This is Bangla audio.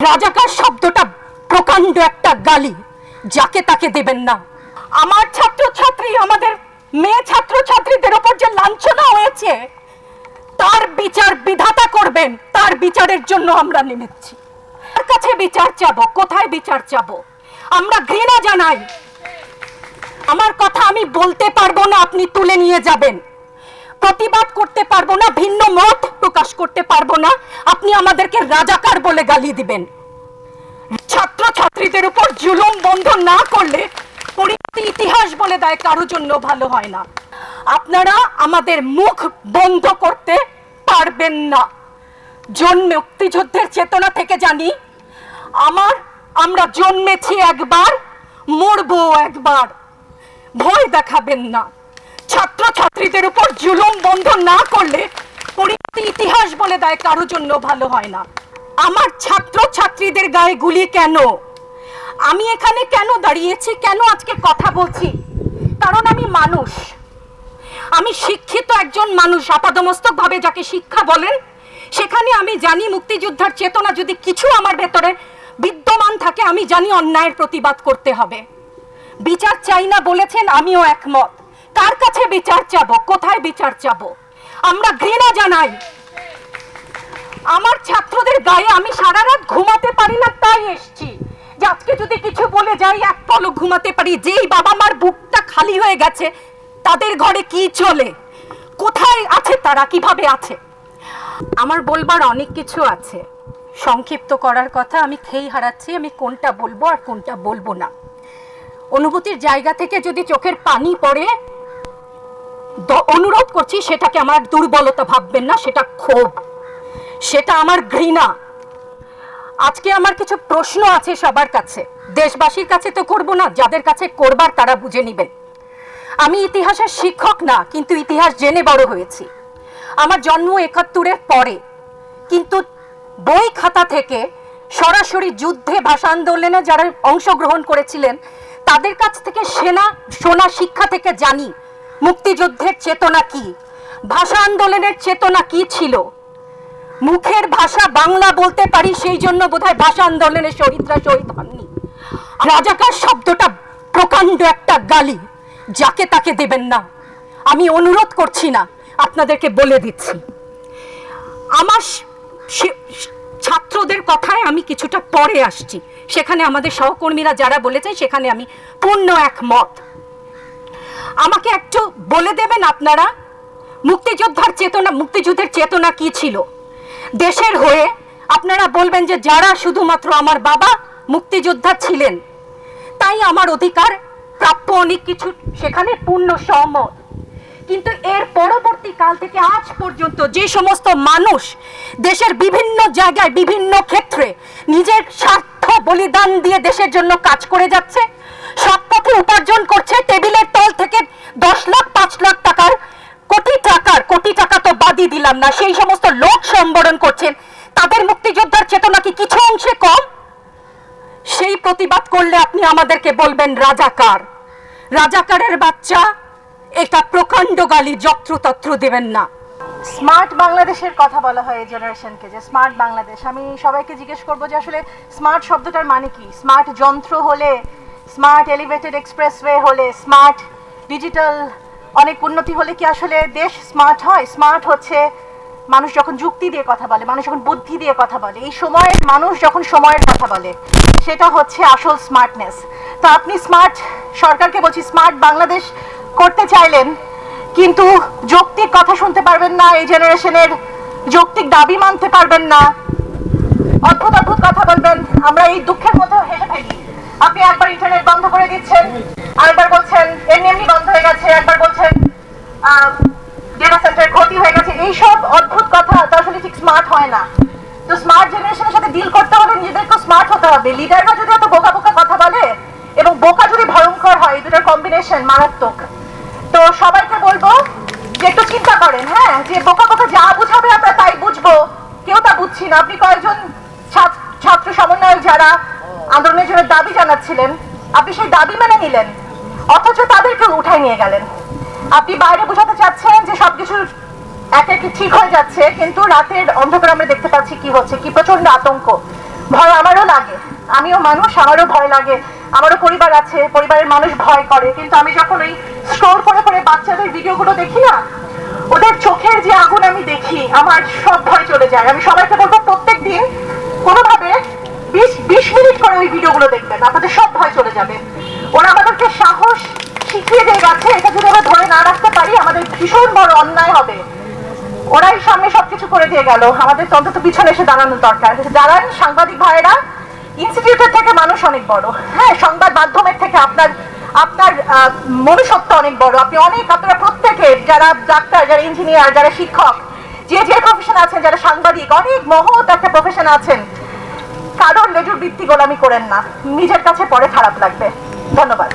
রাজাকার শব্দটা প্রকাণ্ড একটা গালি, যাকে তাকে দেবেন না। আমার ছাত্রছাত্রী, আমাদের মেয়ে ছাত্রছাত্রীদের ওপর যে লাঞ্ছনা হয়েছে, তার বিচার বিধাতা করবেন, তার বিচারের জন্য আমরা নেমেছি। তার কাছে বিচার চাবো? কোথায় বিচার চাবো? আমরা ঘৃণা জানাই। আমার কথা আমি বলতে পারব না, আপনি তুলে নিয়ে যাবেন। প্রতিবাদ করতে পারব না, ভিন্ন মত প্রকাশ করতে পারব না। আপনি আমাদেরকে রাজাকার বলে গালি দিবেন। ছাত্র ছাত্রীদের উপর জুলুম বন্ধ না করলে পরিণতি ইতিহাস বলে দেয়, কারও জন্য ভালো হয় না। আপনারা আমাদের মুখ বন্ধ করতে পারবেন না। জন্মে মুক্তিযুদ্ধের চেতনা থেকে জানি, আমার, আমরা জন্মেছি একবার, মরবো একবার। ভয় দেখাবেন না। ছাত্র ছাত্রীদের উপর জুলুম বন্ধ না করলে পরিণতি ইতিহাস বলে দেয় কারও জন্য ভালো হয় না। আমার ছাত্র ছাত্রীদের গায়ে গুলি কেন? আমি এখানে কেন দাঁড়িয়েছি? কেন আজকে কথা বলছি? কারণ আমি মানুষ। আমি শিক্ষিত একজন মানুষ। আপাদমস্তক ভাবে যাকে শিক্ষা বলেন, সেখানে আমি জানি মুক্তিযোদ্ধার চেতনা যদি কিছু আমার ভেতরে বিদ্যমান থাকে, আমি জানি অন্যায়ের প্রতিবাদ করতে হবে। বিচার চাই না বলেছেন, আমিও একমত। কার কাছে বিচার চাবো? কোথায় বিচার চাবো? আমরা ঘৃণা জানাই। আমার ছাত্রদের গায়ে আমি সারা রাত ঘুমাতে পারি না, তাই এসছি। আজকে যদি কিছু বলে যাই, এক পলক ঘুমাতে পারি। যেই বাবা মার বুকটা খালি হয়ে গেছে, তাদের ঘরে কি চলে? কোথায় আছে তারা? কীভাবে আছে? আমার বলবার অনেক কিছু আছে। সংক্ষিপ্ত করার কথা আমি খেই হারাচ্ছি, আমি কোনটা বলব আর কোনটা বলব না। অনুভূতির জায়গা থেকে যদি চোখের পানি পড়ে অনুরোধ করছি, সেটাকে আমার দুর্বলতা ভাববেন না, সেটা ক্ষোভ। সেটা আমার ঘৃণা। আজকে আমার কিছু প্রশ্ন আছে সবার কাছে। দেশবাসীর কাছে তো করব না, যাদের কাছে করবার তারা বুঝে নেবেন। আমি ইতিহাসের শিক্ষক না, কিন্তু ইতিহাস জেনে বড় হয়েছি। আমার জন্ম একাত্তরের পরে। কিন্তু বই খাতা থেকে সরাসরি যুদ্ধে, ভাষা আন্দোলনে যারা অংশগ্রহণ করেছিলেন, তাদের কাছ থেকে সেনা, সোনা শিক্ষা থেকে জানি মুক্তিযুদ্ধের চেতনা কি? ভাষা আন্দোলনের চেতনা কি ছিল? মুখের ভাষা বাংলা বলতে পারি, সেই জন্য বোধহয় ভাষা আন্দোলনের শহীদরা শহীদ হননি। রাজাকার শব্দটা প্রকাণ্ড একটা গালি, যাকে তাকে দেবেন না। আমি অনুরোধ করছি না, আপনাদেরকে বলে দিচ্ছি। আমার ছাত্রদের কথায় আমি কিছুটা পরে আসছি। সেখানে আমাদের সহকর্মীরা যারা বলেছে সেখানে আমি পূর্ণ একমত। আমাকে একটু বলে দেবেন আপনারা? মুক্তিযোদ্ধার চেতনা, মুক্তিযুদ্ধের চেতনা কি ছিল? দেশের হয়ে আপনারা বলবেন যে যারা শুধুমাত্র আমার বাবা মুক্তিযোদ্ধা ছিলেন, তাই আমার অধিকার প্রাপ্য অনেক কিছু সেখানে পূর্ণ সহমত কিন্তু এর পরবর্তী কাল থেকে আজ পর্যন্ত যে সমস্ত মানুষ দেশের বিভিন্ন জায়গায়, বিভিন্ন ক্ষেত্রে নিজের স্বার্থ বলিদান দিয়ে দেশের জন্য কাজ করে যাচ্ছে সৎ পথে উপার্জন করছে টেবিলের থেকে দশ লাখ, পাঁচ লাখ টাকার কোটি টাকার, কোটি টাকা তো বাদই দিলাম না, সেই সমস্ত লোক সম্বরণ করছেন। তাদের মুক্তিযোদ্ধার চেতনা কি কিছু অংশে কম? সেই প্রতিবাদ করলে আপনি আমাদেরকে বলবেন, রাজাকার। রাজাকারের বাচ্চা, এটা প্রকাণ্ড গালি, যত্রতত্র দেবেন না। স্মার্ট বাংলাদেশের কথা বলা হয় এই জেনারেশনকে, যে স্মার্ট বাংলাদেশ। আমি সবাইকে জিজ্ঞেস করব যে আসলে স্মার্ট শব্দটার মানে কি? স্মার্ট যন্ত্র হলে, স্মার্ট এলিভেটেড এক্সপ্রেসওয়ে হলে, স্মার্ট ডিজিটাল অনেক উন্নতি হলে কি আসলে দেশ স্মার্ট হয়? স্মার্ট হচ্ছে মানুষ যখন যুক্তি দিয়ে কথা বলে, মানুষ যখন বুদ্ধি দিয়ে কথা বলে, এই সময়ের মানুষ যখন সময়ের কথা বলে, সেটা হচ্ছে আসল স্মার্টনেস তো আপনি স্মার্ট সরকারকে বলছি স্মার্ট বাংলাদেশ করতে চাইলেন, কিন্তু যৌক্তিক কথা শুনতে পারবেন না, এই জেনারেশনের যৌক্তিক দাবি মানতে পারবেন না। অদ্ভুত অদ্ভুত কথা বলবেন। আমরা এই দুঃখের মধ্যে হেসে থাকি আপনি একবার ইন্টারনেট বন্ধ করে দিচ্ছেন। আরেকবার বলছেন, এমনি এমনি বন্ধ হয়ে গেছে একবার বলছেন ডেটা সেন্টার ক্ষতি হয়ে গেছে। এইসব অদ্ভুত কথা তো আসলে ঠিক স্মার্ট হয় না। তো স্মার্ট জেনারেশনের সাথে ডিল করতে হলে নিজেদেরকে স্মার্ট হতে হবে। লিডাররা যদি এত বোকা বোকা কথা বলে, এবং বোকা যদি ভয়ঙ্কর হয়, এই দুটোর কম্বিনেশন মারাত্মক। তো সবাইকে বলব যে একটু চিন্তা করেন হ্যাঁ? যে বোকা বোকা যা বুঝাবে আমরা তাই বুঝব। কেউ তা বুঝছি না। আপনি কয়েকজন ছাত্র- সমন্বয়ক যারা আন্দোলনের জন্য দাবি জানাচ্ছিলেন, আপনি সেই দাবি মেনে নিলেন। অথচ তাদেরকে উঠাই নিয়ে গেলেন। আপনি বাইরে বোঝাতে চাচ্ছেন যে সবকিছু একে একে ঠিক হয়ে যাচ্ছে, কিন্তু রাতের অন্ধকার আমরা দেখতে পাচ্ছি কি হচ্ছে, কি প্রচণ্ড আতঙ্ক। ভয় আমারও লাগে, আমিও মানুষ, আমারও ভয় লাগে। আমারও পরিবার আছে, পরিবারের মানুষ ভয় করে, কিন্তু আমি যখন ওই স্ক্রোল করে করে বাচ্চাদের ভিডিওগুলো দেখি না, ওদের চোখের যে আগুন আমি দেখি, আমার সব ভয় চলে যায়। আমি সবাইকে বলব প্রত্যেক দিন কোনোভাবে বিশ বিশ মিনিট করে ওই ভিডিওগুলো দেখবেন, আপনাদের সব ভয় চলে যাবে। ওরা আমাদেরকে সাহস শিখিয়ে দিয়ে গেছে, এটা যদি আমরা ধরে না রাখতে পারি, আমাদের ভীষণ বড় অন্যায় হবে। ওরাই সামনে সবকিছু করে দিয়ে গেল। আমাদের অন্তত পিছনে এসে দাঁড়ানোর দরকার। দাঁড়ান সাংবাদিক ভাইয়েরা ইনস্টিটিউটের থেকে মানুষ অনেক বড়। হ্যাঁ সংবাদ মাধ্যমের থেকে আপনার আপনার মনুষ্যত্ব অনেক বড়। আপনি অনেক, আপনারা প্রত্যেকে, যারা ডাক্তার, যারা ইঞ্জিনিয়ার যারা শিক্ষক, যে যে প্রফেশন আছেন, যারা সাংবাদিক, অনেক মহৎ একটা প্রফেশন আছেন, কারোর লেজুর বৃত্তি গোলামি করেন না। নিজের কাছে পরে খারাপ লাগবে। ধন্যবাদ।